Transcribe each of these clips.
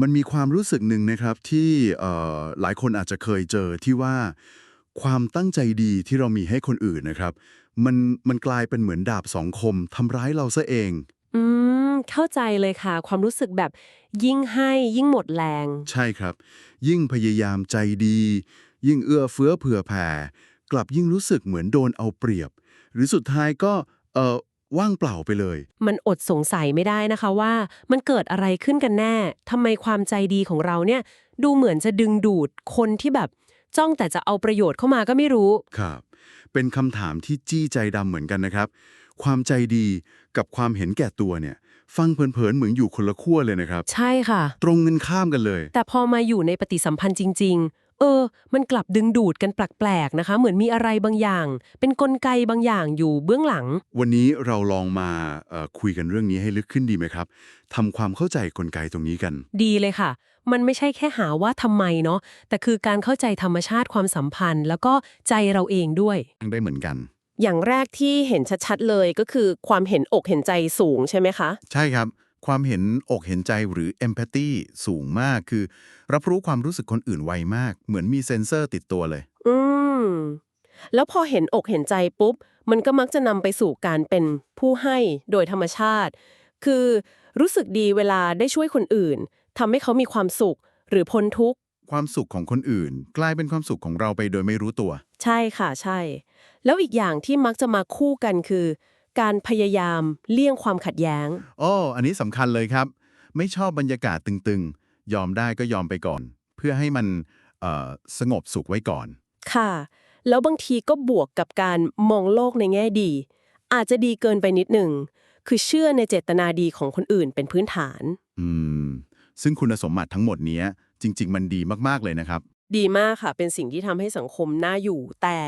มันมีความรู้สึกหนึ่งนะครับที่เอ่อหลายคนอาจจะเคยเจอที่ว่าความตั้งใจดีที่เรามีให้คนอื่นนะครับ มันมันกลายเป็นเหมือนดาบสองคมทำร้ายเราซะเอง อืม เข้าใจเลยค่ะ ความรู้สึกแบบยิ่งให้ยิ่งหมดแรง ใช่ครับ ยิ่งพยายามใจดี ยิ่งเอื้อเฟื้อเผื่อแผ่ กลับยิ่งรู้สึกเหมือนโดนเอาเปรียบ หรือสุดท้ายก็เอ่อ ว่างเปล่าไปเลย มันอดสงสัยไม่ได้นะคะว่ามันเกิดอะไรขึ้นกันแน่ทำไมความใจดีของเราเนี่ย ดูเหมือนจะดึงดูดคนที่แบบจ้องแต่จะเอาประโยชน์เข้ามาก็ไม่รู้ ครับ เป็นคำถามที่จี้ใจดำเหมือนกันนะครับ ความใจดีกับความเห็นแก่ตัวเนี่ย ฟังเผินๆเหมือนอยู่คนละขั้วเลยนะครับ ใช่ค่ะ ตรงกันข้ามกันเลย แต่พอมาอยู่ในปฏิสัมพันธ์จริง ๆ เออ มันกลับดึงดูดกันแปลกๆนะคะ เหมือนมีอะไรบางอย่าง เป็นกลไกบางอย่างอยู่เบื้องหลัง วันนี้เราลองมาเอ่อคุยกันเรื่องนี้ให้ลึกขึ้นดีไหมครับทำความเข้าใจกลไกตรงนี้กัน ดีเลยค่ะ มันไม่ใช่แค่หาว่าทำไมเนาะแต่คือการเข้าใจธรรมชาติความสัมพันธ์ แล้วก็ใจเราเองด้วยได้เหมือนกัน อย่างแรกที่เห็นชัดๆเลยก็คือความเห็นอกเห็นใจสูงใช่ไหมคะ ใช่ครับ ความเห็นอกเห็นใจหรือ empathy สูงมากคือ รับรู้ความรู้สึกคนอื่นไวมาก เหมือนมีเซ็นเซอร์ติดตัวเลย อืม แล้วพอเห็นอกเห็นใจปุ๊บ มันก็มักจะนำไปสู่การเป็นผู้ให้โดยธรรมชาติ คือรู้สึกดีเวลาได้ช่วยคนอื่นทำให้เขามีความสุขหรือพ้นทุกข์ ความสุขของคนอื่น กลายเป็นความสุขของเราไปโดยไม่รู้ตัว ใช่ค่ะใช่ แล้วอีกอย่างที่มักจะมาคู่กันคือ การพยายามเลี่ยงความขัดแย้งโอ้อันนี้สำคัญเลยครับ ไม่ชอบบรรยากาศตึงๆ ยอมได้ก็ยอมไปก่อน เพื่อให้มันเอ่อสงบสุขไว้ก่อน ค่ะ แล้วบางทีก็บวกกับการมองโลกในแง่ดี อาจจะดีเกินไปนิดหนึ่ง คือเชื่อในเจตนาดีของคนอื่นเป็นพื้นฐาน อืม ซึ่งคุณสมบัติทั้งหมดเนี้ย จริง ๆ มันดีมากๆเลยนะครับ ดีมากค่ะ เป็นสิ่งที่ทำให้สังคมน่าอยู่แต่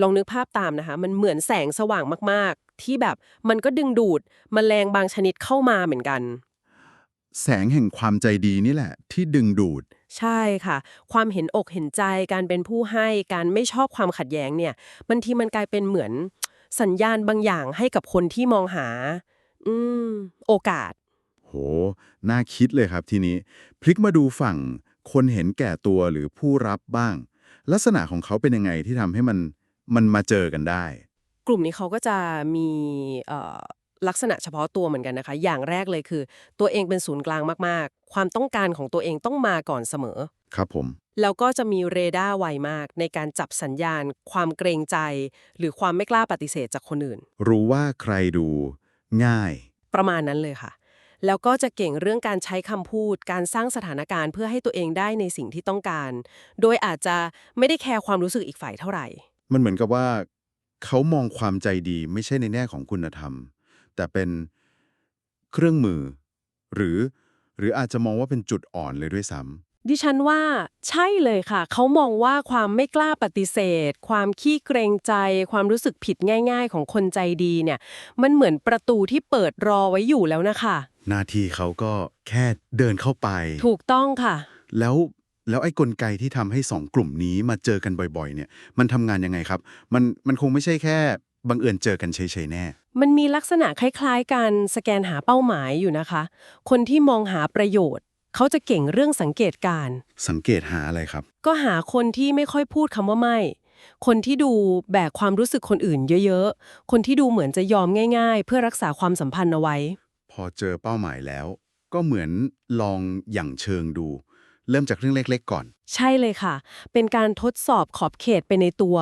ลองนึกภาพตามนะคะ มันเหมือนแสงสว่างมากๆ ที่แบบมันก็ดึงดูดมแมลงบางชนิดเข้ามาเหมือนกัน แสงแห่งความใจดีนี่แหละ ที่ดึงดูด ใช่ค่ะ ความเห็นอกเห็นใจการเป็นผู้ให้การไม่ชอบความขัดแย้งเนี่ยบางทีมันกลายเป็นเหมือนสัญญาณบางอย่างให้กับคนที่มองหา อืม โอกาส โห น่าคิดเลยครับทีนี้ พลิกมาดูฝั่ง คนเห็นแก่ตัวหรือผู้รับบ้าง ลักษณะของเขาเป็นยังไงที่ทำให้มันมันมาเจอกันได้ กลุ่มนี้เขาก็จะมีเอ่อลักษณะเฉพาะตัวเหมือนกันนะคะ อย่างแรกเลยคือ ตัวเองเป็นศูนย์กลางมากๆ ความต้องการของตัวเองต้องมาก่อนเสมอ ครับผม แล้วก็จะมีเรดาร์ไวมาก ในการจับสัญญาณ ความเกรงใจ หรือความไม่กล้าปฏิเสธจากคนอื่น รู้ว่าใครดู ง่าย ประมาณนั้นเลยค่ะ แล้วก็จะเก่งเรื่องการใช้คำพูด การสร้างสถานการณ์เพื่อให้ตัวเองได้ในสิ่งที่ต้องการ โดยอาจจะไม่ได้แคร์ความรู้สึกอีกฝ่ายเท่าไหร่ มันเหมือนกับว่า เขามองความใจดีไม่ใช่ในแง่ของคุณธรรม แต่เป็นเครื่องมือ หรือ หรืออาจจะมองว่าเป็นจุดอ่อนเลยด้วยซ้ำดิฉันว่าใช่เลยค่ะ เขามองว่าความไม่กล้าปฏิเสธ ความขี้เกรงใจ ความรู้สึกผิดง่าย ๆ ของคนใจดีเนี่ย มันเหมือนประตูที่เปิดรอไว้อยู่แล้วนะคะ หน้าที่เขาก็แค่เดินเข้าไป ถูกต้องค่ะ แล้ว แล้วไอ้กลไกที่ทำให้สองกลุ่มนี้มาเจอกันบ่อยๆ เนี่ย มันทำงานยังไงครับ มันมันคงไม่ใช่แค่บังเอิญเจอกันเฉยๆแน่ มันมีลักษณะคล้ายๆกันสแกนหาเป้าหมายอยู่นะคะ คนที่มองหาประโยชน์ เขาจะเก่งเรื่องสังเกตการณ์สังเกตหาอะไรครับ ก็หาคนที่ไม่ค่อยพูดคำว่าไม่ คนที่ดูแบกความรู้สึกคนอื่นเยอะๆ คนที่ดูเหมือนจะยอมง่ายๆ เพื่อรักษาความสัมพันธ์เอาไว้ พอเจอเป้าหมายแล้ว ก็เหมือนลองอย่างเชิงดู เริ่มจากเรื่องเล็กๆ ก่อน ใช่เลยค่ะ เป็นการทดสอบขอบเขตไปในตัว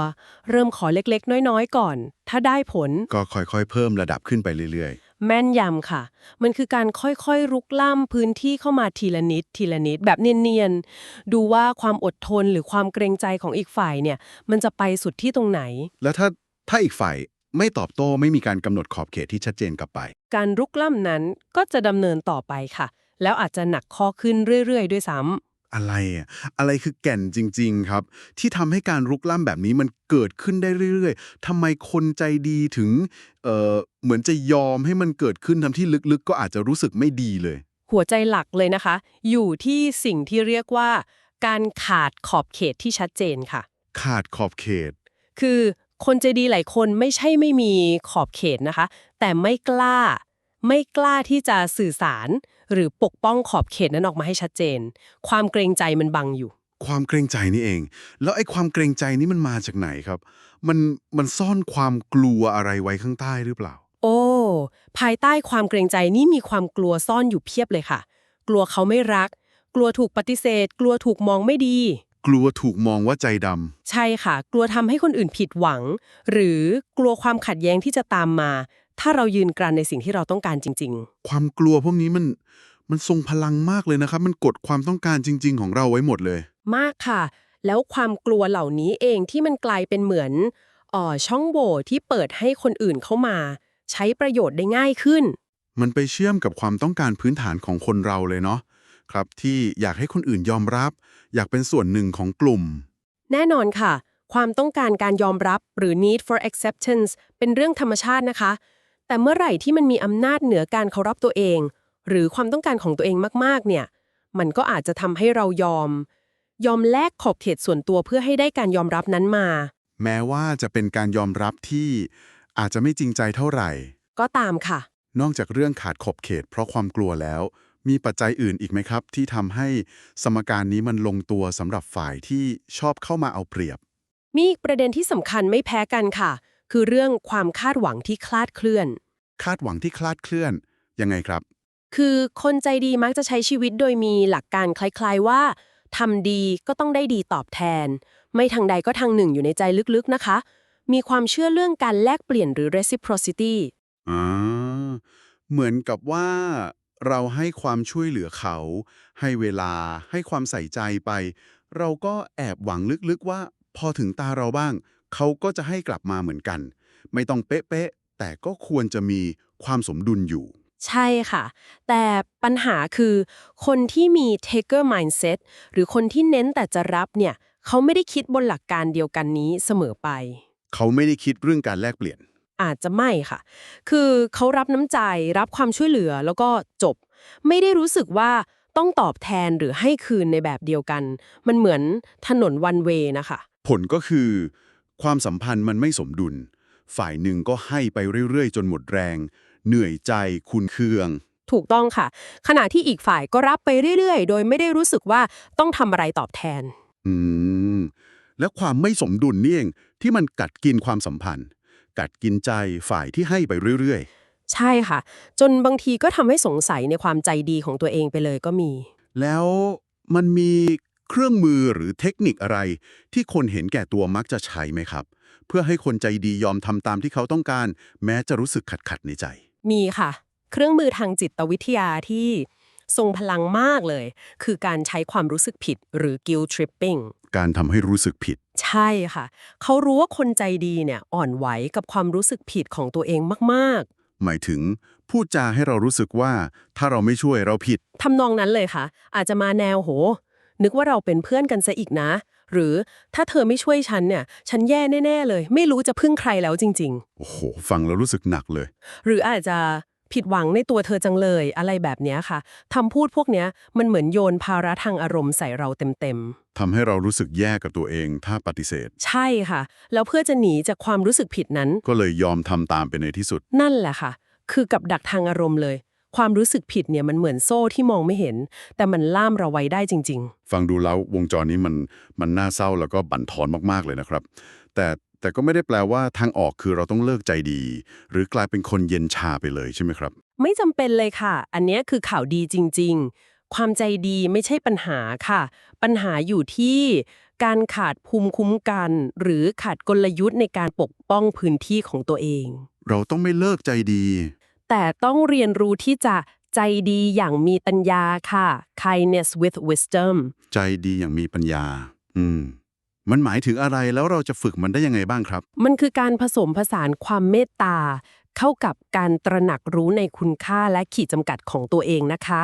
เริ่มขอเล็กๆ น้อยๆ ก่อน ถ้าได้ผล ก็ค่อยๆ เพิ่มระดับขึ้นไปเรื่อยแม่นยำค่ะ มันคือการค่อยๆ รุกล้ำพื้นที่เข้ามาทีละนิด ทีละนิด แบบเนียนๆ ดูว่าความอดทนหรือความเกรงใจของอีกฝ่ายเนี่ย มันจะไปสุดที่ตรงไหนๆแล้วถ้าถ้าอีกฝ่ายไม่ตอบโต้ไม่มีการกำหนดขอบเขตที่ชัดเจนกลับไป การรุกล้ำนั้นก็จะดำเนินต่อไปค่ะ แล้วอาจจะหนักข้อขึ้นเรื่อยๆ ด้วยซ้ำ อะไรอะอะไรคือแก่นจริง ๆ ครับ ที่ทำให้การรุกล้ำแบบนี้มันเกิดขึ้นได้เรื่อยๆทำไมคนใจดีถึงเอ่อเหมือนจะยอมให้มันเกิดขึ้นทำที่ลึกๆ ก็อาจจะรู้สึกไม่ดีเลย หัวใจหลักเลยนะคะ อยู่ที่สิ่งที่เรียกว่า การขาดขอบเขตที่ชัดเจนค่ะ ขาดขอบเขต คือคนใจดีหลายคนไม่ใช่ไม่มีขอบเขตนะคะ แต่ไม่กล้า ไม่กล้าที่จะสื่อสาร หรือปกป้องขอบเขตนั้นออกมาให้ชัดเจน ความเกรงใจมันบังอยู่ ความเกรงใจนี่เอง แล้วไอ้ความเกรงใจนี่มันมาจากไหนครับ มันมันซ่อนความกลัวอะไรไว้ข้างใต้หรือเปล่า โอ้ ภายใต้ความเกรงใจนี่มีความกลัวซ่อนอยู่เพียบเลยค่ะ กลัวเขาไม่รัก กลัวถูกปฏิเสธ กลัวถูกมองไม่ดีกลัวถูกมองว่าใจดใช่ค่ะ กลัวทำให้คนอื่นผิดหวัง หรือกลัวความขัดแย้งที่จะตามมา ถ้าเรายืนกรานในสิ่งที่เราต้องการจริงำความกลัวพวกนี้มันมันทรงพลังมากเลยนะครับ มันกดความต้องการจริง ๆ ของเราไว้หมดเลยๆมากค่ะ แล้วความกลัวเหล่านี้เองที่มันกลายเป็นเหมือนเอ่อช่องโหว่ที่เปิดให้คนอื่นเข้ามา ใช้ประโยชน์ได้ง่ายขึ้น มันไปเชื่อมกับความต้องการพื้นฐานของคนเราเลยเนาะครับที่อยากให้คนอื่นยอมรับ อยากเป็นส่วนหนึ่งของกลุ่ม แน่นอนค่ะ ความต้องการการยอมรับหรือ need for acceptance เป็นเรื่องธรรมชาตินะคะ แต่เมื่อไหร่ที่มันมีอำนาจเหนือการเคารพตัวเอง หรือความต้องการของตัวเองมากๆ เนี่ย มันก็อาจจะทำให้เรายอม ยอมแลกขอบเขตส่วนตัวเพื่อให้ได้การยอมรับนั้นมา แม้ว่าจะเป็นการยอมรับที่อาจจะไม่จริงใจเท่าไหร่ ก็ตามค่ะ นอกจากเรื่องขาดขอบเขต เพราะความกลัวแล้ว มีปัจจัยอื่นอีกไหมครับ ที่ทำให้สมการนี้มันลงตัวสำหรับฝ่ายที่ชอบเข้ามาเอาเปรียบ มีอีกประเด็นที่สำคัญไม่แพ้กันค่ะ คือเรื่องความคาดหวังที่คลาดเคลื่อน คาดหวังที่คลาดเคลื่อน ยังไงครับ คือคนใจดีมักจะใช้ชีวิตโดยมีหลักการคล้ายๆว่าทำดีก็ต้องได้ดีตอบแทน ไม่ทางใดก็ทางหนึ่งอยู่ในใจลึกๆนะคะ มีความเชื่อเรื่องการแลกเปลี่ยนหรือ reciprocity อ่าเหมือนกับว่าเราให้ความช่วยเหลือเขา ให้เวลาให้ความใส่ใจไป เราก็แอบหวังลึกๆว่าพอถึงตาเราบ้าง เขาก็จะให้กลับมาเหมือนกัน ไม่ต้องเป๊ะๆแต่ก็ควรจะมีความสมดุลอยู่ใช่ค่ะ แต่ปัญหาคือคนที่มี taker mindset หรือคนที่เน้นแต่จะรับเนี่ยเขาไม่ได้คิดบนหลักการเดียวกันนี้เสมอไป เขาไม่ได้คิดเรื่องการแลกเปลี่ยน อาจจะไม่ค่ะ คือเขารับน้ำใจ รับความช่วยเหลือแล้วก็จบ ไม่ได้รู้สึกว่าต้องตอบแทนหรือให้คืนในแบบเดียวกัน มันเหมือนถนนวันเวนะคะ ผลก็คือ ความสัมพันธ์มันไม่สมดุล ฝ่ายหนึ่งก็ให้ไปเรื่อยๆ จนหมดแรง เหนื่อยใจคุณเคือง ถูกต้องค่ะ ขณะที่อีกฝ่ายก็รับไปเรื่อยๆ โดยไม่ได้รู้สึกว่าต้องทำอะไรตอบแทน อืม และความไม่สมดุลนี่เองที่มันกัดกินความสัมพันธ์ กัดกินใจฝ่ายที่ให้ไปเรื่อยใช่ค่ะ จนบางทีก็ทำให้สงสัยในความใจดีของตัวเองไปเลยก็มีๆแล้วมันมี เครื่องมือหรือเทคนิคอะไร ที่คนเห็นแก่ตัวมักจะใช้ไหมครับ เพื่อให้คนใจดียอมทำตามที่เขาต้องการ แม้จะรู้สึกขัดๆในใจ มีค่ะ เครื่องมือทางจิตวิทยาที่ทรงพลังมากเลย คือการใช้ความรู้สึกผิดหรือ guilt tripping การทำให้รู้สึกผิด ใช่ค่ะ เขารู้ว่าคนใจดีเนี่ยอ่อนไหวกับความรู้สึกผิดของตัวเองมากหมายถึง พูดจาให้เรารู้สึกว่าถ้าเราไม่ช่วยเราผิด ๆทำนองนั้นเลยค่ะ อาจจะมาแนวโห นึกว่าเราเป็นเพื่อนกันซะอีกนะ หรือถ้าเธอไม่ช่วยฉันเนี่ย ฉันแย่แน่ๆเลย ไม่รู้จะพึ่งใครแล้วจริงๆโอ้โห ฟังแล้วรู้สึกหนักเลยหรืออาจจะผิดหวังในตัวเธอจังเลยอะไรแบบเนี้ยค่ะทำพูดพวกเนี้ยมันเหมือนโยนภาระทางอารมณ์ใส่เราเต็มทำให้เรารู้สึกแย่กับตัวเองถ้าปฏิเสธๆใช่ค่ะ แล้วเพื่อจะหนีจากความรู้สึกผิดนั้น ก็เลยยอมทำตามไปในที่สุด นั่นแหละค่ะ คือกับดักทางอารมณ์เลย ความรู้สึกผิดเนี่ยมันเหมือนโซ่ที่มองไม่เห็น แต่มันล่ามเราไว้ได้จริงฟังดูแล้ววงจรนี้มันมันน่าเศร้าแล้วก็บั่นทอนมากๆเลยนะครับ แต่แต่ก็ไม่ได้แปลว่าทางออกคือเราต้องเลิกใจดี หรือกลายเป็นคนเย็นชาไปเลยใช่ไหมครับๆไม่จำเป็นเลยค่ะ อันเนี้ยคือข่าวดีจริง ๆ ความใจดีไม่ใช่ปัญหาค่ะ ปัญหาอยู่ที่การขาดภูมิคุ้มกัน หรือขาดกลยุทธ์ในการปกป้องพื้นที่ของตัวเอง เราต้องไม่เลิกใจดี แต่ต้องเรียนรู้ที่จะใจดีอย่างมีปัญญาค่ะ kindness with wisdom ใจดีอย่างมีปัญญา อืม มันหมายถึงอะไรแล้วเราจะฝึกมันได้ยังไงบ้างครับ มันคือการผสมผสานความเมตตา เข้ากับการตระหนักรู้ในคุณค่าและขีดจำกัดของตัวเองนะคะ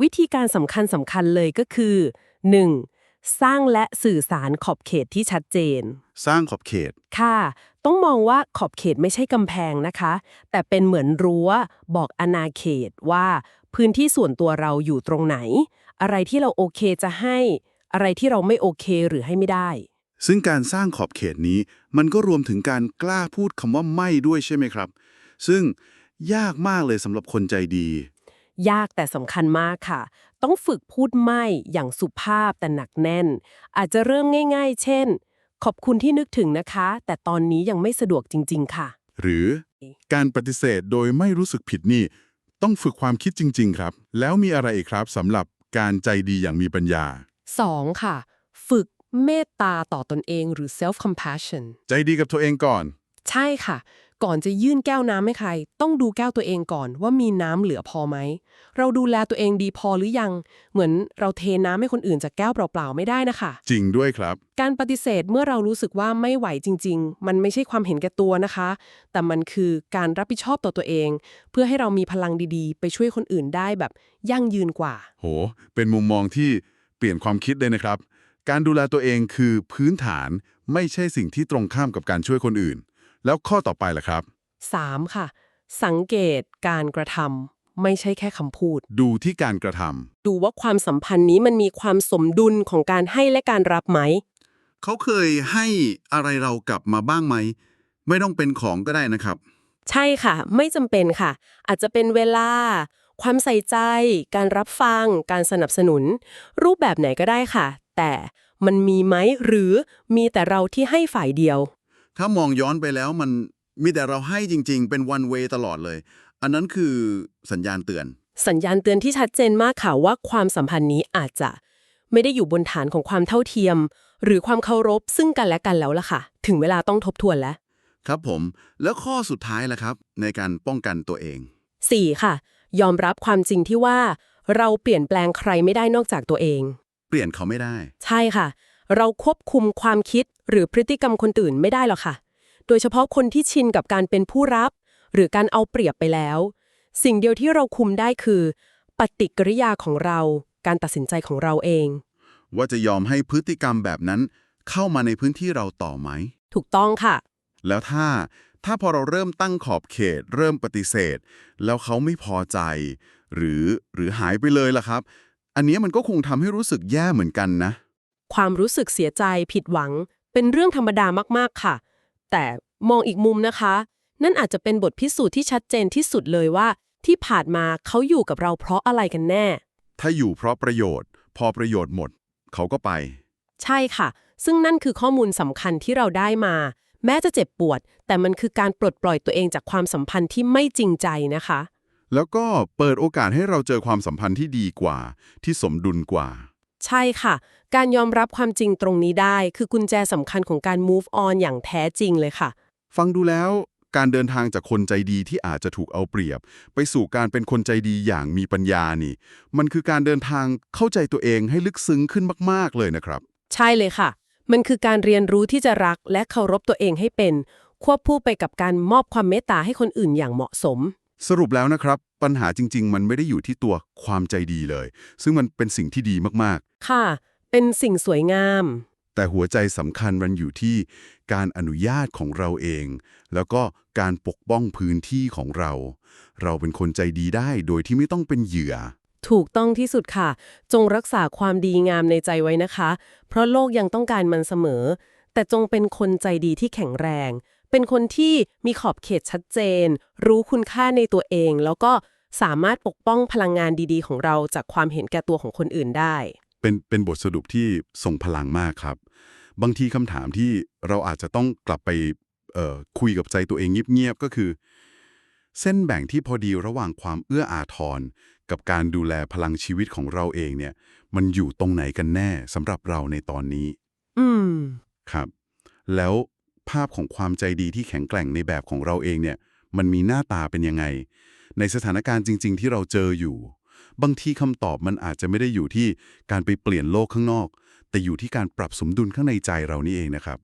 วิธีการสำคัญสำคัญเลยก็คือ 1. สร้างและสื่อสารขอบเขตที่ชัดเจน สร้างขอบเขต ค่ะ ต้องมองว่าขอบเขตไม่ใช่กำแพงนะคะ แต่เป็นเหมือนรั้วบอกอาณาเขตว่า พื้นที่ส่วนตัวเราอยู่ตรงไหน อะไรที่เราโอเคจะให้ อะไรที่เราไม่โอเคหรือให้ไม่ได้ ซึ่งการสร้างขอบเขตนี้มันก็รวมถึงการกล้าพูดคำว่าไม่ด้วยใช่ไหมครับ ซึ่งยากมากเลยสำหรับคนใจดี ยากแต่สำคัญมากค่ะ ต้องฝึกพูดไม่อย่างสุภาพแต่หนักแน่น อาจจะเริ่มง่าย ๆ เช่น ขอบคุณที่นึกถึงนะคะ แต่ตอนนี้ยังไม่สะดวกจริง ๆ ค่ะ หรือการปฏิเสธโดยไม่รู้สึกผิดนี่ ต้องฝึกความคิดจริง ๆ ครับ แล้วมีอะไรอีกครับสำหรับการใจดีอย่างมีปัญญา 2. ค่ะ ฝึกเมตตาต่อตนเองหรือ self compassion ใจดีกับตัวเองก่อน ใช่ค่ะ ก่อนจะยื่นแก้วน้ำให้ใคร ต้องดูแก้วตัวเองก่อนว่ามีน้ำเหลือพอไหม เราดูแลตัวเองดีพอหรือยัง เหมือนเราเทน้ำให้คนอื่นจากแก้วเปล่าๆไม่ได้นะคะ จริงด้วยครับ การปฏิเสธเมื่อเรารู้สึกว่าไม่ไหวจริง ๆ มันไม่ใช่ความเห็นแก่ตัวนะคะ แต่มันคือการรับผิดชอบต่อตัวเอง เพื่อให้เรามีพลังดีๆ ไปช่วยคนอื่นได้แบบยั่งยืนกว่า โห เป็นมุมมองที่เปลี่ยนความคิดเลยนะครับ การดูแลตัวเองคือพื้นฐานไม่ใช่สิ่งที่ตรงข้ามกับการช่วยคนอื่น แล้วข้อต่อไปล่ะครับ 3. ค่ะ สังเกตการกระทำไม่ใช่แค่คำพูด ดูที่การกระทำดูว่าความสัมพันธ์นี้มันมีความสมดุลของการให้และการรับไหม เขาเคยให้อะไรเรากลับมาบ้างไหม ไม่ต้องเป็นของก็ได้นะครับ ใช่ค่ะ ไม่จำเป็นค่ะ อาจจะเป็นเวลา ความใส่ใจ การรับฟัง การสนับสนุน รูปแบบไหนก็ได้ค่ะ แต่มันมีไหมหรือมีแต่เราที่ให้ฝ่ายเดียว ถ้ามองย้อนไปแล้วมันมีแต่เราให้จริง ๆ เป็น one way ตลอดเลย อันนั้นคือสัญญาณเตือน สัญญาณเตือนที่ชัดเจนมากค่ะว่าความสัมพันธ์นี้อาจจะไม่ได้อยู่บนฐานของความเท่าเทียม หรือความเคารพซึ่งกันและกันแล้วล่ะค่ะ ถึงเวลาต้องทบทวนแล้ว ครับผม แล้วข้อสุดท้ายล่ะครับ ในการป้องกันตัวเอง 4. ค่ะ ยอมรับความจริงที่ว่า เราเปลี่ยนแปลงใครไม่ได้นอกจากตัวเอง เปลี่ยนเขาไม่ได้ ใช่ค่ะ เราควบคุมความคิด หรือพฤติกรรมคนอื่นไม่ได้หรอกค่ะ โดยเฉพาะคนที่ชินกับการเป็นผู้รับ หรือการเอาเปรียบไปแล้ว สิ่งเดียวที่เราคุมได้คือ ปฏิกิริยาของเรา การตัดสินใจของเราเอง ว่าจะยอมให้พฤติกรรมแบบนั้น เข้ามาในพื้นที่เราต่อไหม ถูกต้องค่ะ แล้วถ้าถ้าพอเราเริ่มตั้งขอบเขต เริ่มปฏิเสธ แล้วเขาไม่พอใจ หรือหรือหายไปเลยล่ะครับ อันเนี้ยมันก็คงทำให้รู้สึกแย่เหมือนกันนะ ความรู้สึกเสียใจผิดหวัง เป็นเรื่องธรรมดามากๆค่ะ แต่มองอีกมุมนะคะ นั่นอาจจะเป็นบทพิสูจน์ที่ชัดเจนที่สุดเลยว่า ที่ผ่านมาเขาอยู่กับเราเพราะอะไรกันแน่ ถ้าอยู่เพราะประโยชน์ พอประโยชน์หมด เขาก็ไป ใช่ค่ะ ซึ่งนั่นคือข้อมูลสำคัญที่เราได้มา แม้จะเจ็บปวด แต่มันคือการปลดปล่อยตัวเองจากความสัมพันธ์ที่ไม่จริงใจนะคะ แล้วก็เปิดโอกาสให้เราเจอความสัมพันธ์ที่ดีกว่า ที่สมดุลกว่า ใช่ค่ะ การยอมรับความจริงตรงนี้ได้ คือกุญแจสำคัญของการ move on อย่างแท้จริงเลยค่ะ ฟังดูแล้วการเดินทางจากคนใจดีที่อาจจะถูกเอาเปรียบ ไปสู่การเป็นคนใจดีอย่างมีปัญญานี่ มันคือการเดินทางเข้าใจตัวเองให้ลึกซึ้งขึ้นมาก ๆ เลยนะครับ ใช่เลยค่ะ มันคือการเรียนรู้ที่จะรักและเคารพตัวเองให้เป็น ควบคู่ไปกับการมอบความเมตตาให้คนอื่นอย่างเหมาะสม สรุปแล้วนะครับ ปัญหาจริง ๆ มันไม่ได้อยู่ที่ตัวความใจดีเลย ซึ่งมันเป็นสิ่งที่ดีมากค่ะ เป็นสิ่งสวยงาม ๆ แต่หัวใจสำคัญมันอยู่ที่การอนุญาตของเราเอง แล้วก็การปกป้องพื้นที่ของเรา เราเป็นคนใจดีได้โดยที่ไม่ต้องเป็นเหยื่อ ถูกต้องที่สุดค่ะ จงรักษาความดีงามในใจไว้นะคะ เพราะโลกยังต้องการมันเสมอ แต่จงเป็นคนใจดีที่แข็งแรง เป็นคนที่มีขอบเขตชัดเจน รู้คุณค่าในตัวเอง แล้วก็สามารถปกป้องพลังงานดีๆ ของเราจากความเห็นแก่ตัวของคนอื่นได้ เป็นเป็นบทสรุปที่ทรงพลังมากครับ บางทีคำถามที่เราอาจจะต้องกลับไปเอ่อคุยกับใจตัวเองเงียบๆก็คือ เส้นแบ่งที่พอดีระหว่างความเอื้ออาทรกับการดูแลพลังชีวิตของเราเองเนี่ย มันอยู่ตรงไหนกันแน่สำหรับเราในตอนนี้ อืม ครับ แล้ว ภาพของความใจดีที่แข็งแกร่งในแบบของเราเองเนี่ย มันมีหน้าตาเป็นยังไง ในสถานการณ์จริง ๆ ที่เราเจออยู่ บางทีคำตอบมันอาจจะไม่ได้อยู่ที่การไปเปลี่ยนโลกข้างนอก แต่อยู่ที่การปรับสมดุลข้างในใจเรานี่เองนะครับ